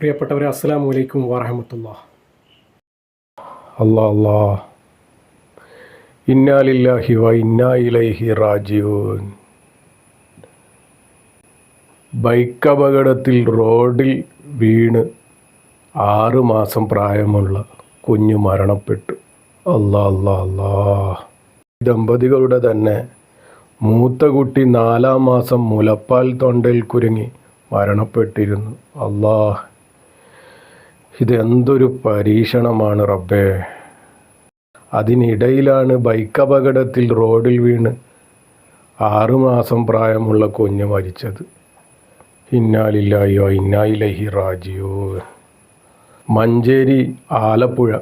പ്രിയപ്പെട്ടവരെ അസ്സാം വലൈക്കും വാഹമത്തുള്ള അല്ലാ അല്ലാ ഇന്നാലില്ലാഹി വ ഇന്നാ ഇലൈഹി റാജിഊൻ. ബൈക്ക് അപകടത്തിൽ റോഡിൽ വീണ് ആറ് മാസം പ്രായമുള്ള കുഞ്ഞു മരണപ്പെട്ടു. അല്ലാ അല്ലാ അല്ലാ ദമ്പതികളുടെ തന്നെ മൂത്ത കുട്ടി നാലാം മാസം മുലപ്പാൽ തൊണ്ടയിൽ കുരുങ്ങി മരണപ്പെട്ടിരുന്നു. ഇതെന്തൊരു പരീക്ഷണമാണ് റബ്ബേ. അതിനിടയിലാണ് ബൈക്ക് അപകടത്തിൽ റോഡിൽ വീണ് ആറുമാസം പ്രായമുള്ള കുഞ്ഞ് മരിച്ചത്. ഇന്നാലില്ലായോ ഇന്നായിലഹി റാജിയോ മഞ്ചേരി ആലപ്പുഴ.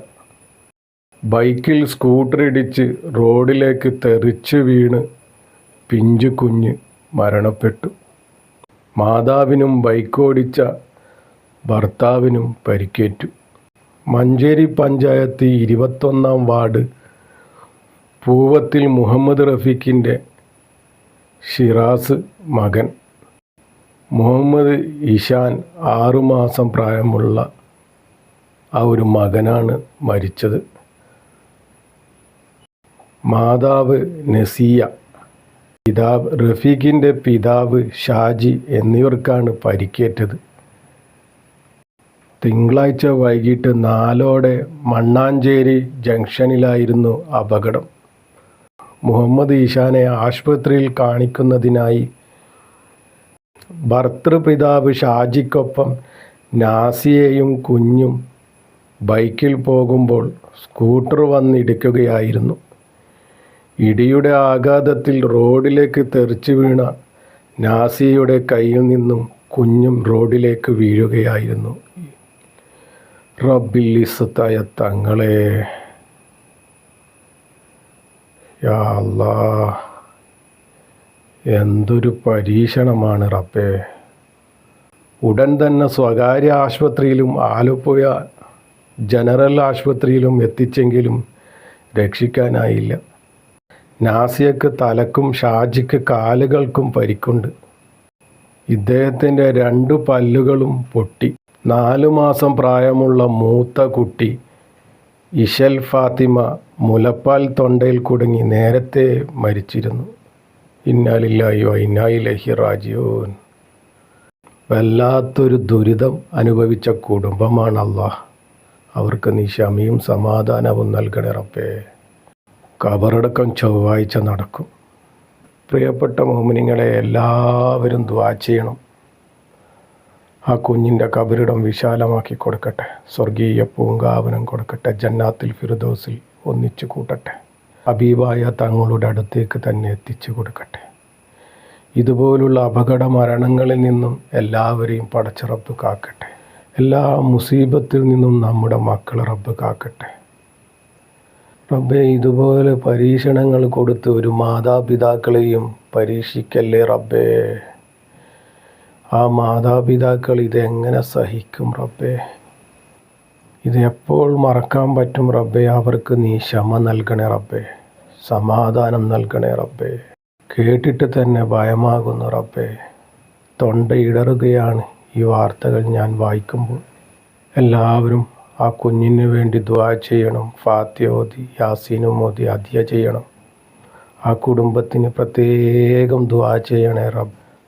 ബൈക്കിൽ സ്കൂട്ടർ ഇടിച്ച് റോഡിലേക്ക് തെറിച്ച് വീണ് പിഞ്ചു കുഞ്ഞ് മരണപ്പെട്ടു. മാതാവിനും ബൈക്ക് ഓടിച്ച ഭർത്താവിനും പരിക്കേറ്റു. മഞ്ചേരി പഞ്ചായത്ത് ഇരുപത്തൊന്നാം വാർഡ് പൂവത്തിൽ മുഹമ്മദ് റഫീഖിന്റെ ഷിറാസ് മകൻ. മുഹമ്മദ് ഇഷാൻ ആറുമാസം പ്രായമുള്ള ആ ഒരു മകനാണ് മരിച്ചത്. മാതാവ് നസിയ പിതാവ് റഫീഖിന്റെ പിതാവ് ഷാജി എന്നിവർക്കാണ് പരിക്കേറ്റത്. തിങ്കളാഴ്ച വൈകിട്ട് നാലോടെ മണ്ണാഞ്ചേരി ജംഗ്ഷനിലായിരുന്നു അപകടം. മുഹമ്മദ് ഈശാനെ ആശുപത്രിയിൽ കാണിക്കുന്നതിനായി ഭർത്തൃപിതാവ് ഷാജിക്കൊപ്പം നാസിയെയും കുഞ്ഞും ബൈക്കിൽ പോകുമ്പോൾ സ്കൂട്ടർ വന്നിടിക്കുകയായിരുന്നു. ഇടിയുടെ ആഘാതത്തിൽ റോഡിലേക്ക് തെറിച്ചു വീണ നാസിയുടെ കയ്യിൽ നിന്നും കുഞ്ഞും റോഡിലേക്ക് വീഴുകയായിരുന്നു. റബ്ബില്ലിസത്തായ തങ്ങളെ. യാ അല്ലാ എന്തൊരു പരീക്ഷണമാണ് റബ്ബേ. ഉടൻ തന്നെ സ്വകാര്യ ആശുപത്രിയിലും ആലപ്പുഴ ജനറൽ ആശുപത്രിയിലും എത്തിച്ചെങ്കിലും രക്ഷിക്കാനായില്ല. നാസിയക്ക് തലക്കും ഷാജിക്ക് കാലുകൾക്കും പരിക്കുണ്ട്. ഇദ്ദേഹത്തിന്റെ രണ്ടു പല്ലുകളും പൊട്ടി. നാലു മാസം പ്രായമുള്ള മൂത്ത കുട്ടി ഇഷൽ ഫാത്തിമ മുലപ്പാൽ തൊണ്ടയിൽ കുടുങ്ങി നേരത്തെ മരിച്ചിരുന്നു. ഇന്നാലില്ലായോ ഇന്നായിലഹി റാജിയോൻ വല്ലാത്തൊരു ദുരിതം അനുഭവിച്ച കുടുംബമാണ് അള്ളാഹ്. അവർക്ക് നീ ക്ഷമയും സമാധാനവും നൽകണേ റബ്ബേ. കബറടക്കം ചൊവ്വാഴ്ച നടക്കും. പ്രിയപ്പെട്ട മോമിനിങ്ങളെ എല്ലാവരും ദ്വാ ചെയ്യണം. ആ കുഞ്ഞിന്റെ കബരിടം വിശാലമാക്കി കൊടുക്കട്ടെ. സ്വർഗീയ പൂങ്കാവനം കൊടുക്കട്ടെ. ജന്നാത്തിൽ ഫിറുദോസിൽ ഒന്നിച്ചു കൂട്ടട്ടെ. അബീബായ തങ്ങളുടെ അടുത്തേക്ക് തന്നെ എത്തിച്ചു കൊടുക്കട്ടെ. ഇതുപോലുള്ള അപകട മരണങ്ങളിൽ നിന്നും എല്ലാവരെയും പടച്ച റബ്ബ് കാക്കട്ടെ. എല്ലാ മുസീബത്തിൽ നിന്നും നമ്മുടെ മക്കൾ റബ്ബ് കാക്കട്ടെ. റബ്ബെ ഇതുപോലെ പരീക്ഷണങ്ങൾ കൊടുത്ത് ഒരു മാതാപിതാക്കളെയും പരീക്ഷിക്കല്ലേ റബ്ബേ? ആ മാതാപിതാക്കൾ ഇതെങ്ങനെ സഹിക്കും റബ്ബേ? ഇത് എപ്പോൾ മറക്കാൻ പറ്റും റബ്ബേ? അവർക്ക് നീ ക്ഷമ നൽകണേ റബ്ബേ. സമാധാനം നൽകണേ റബ്ബേ. കേട്ടിട്ട് തന്നെ ഭയമാകുന്നു റബ്ബേ. തൊണ്ട ഇടറുകയാണ് ഈ വാർത്തകൾ ഞാൻ വായിക്കുമ്പോൾ. എല്ലാവരും ആ കുഞ്ഞിന് വേണ്ടി ദ്വാ ചെയ്യണം. ഫാത്യ ഓതി യാസീനും ഓതി അധിയ ചെയ്യണം. ആ കുടുംബത്തിന് പ്രത്യേകം ദ്വാ ചെയ്യണേ റബ്ബ്.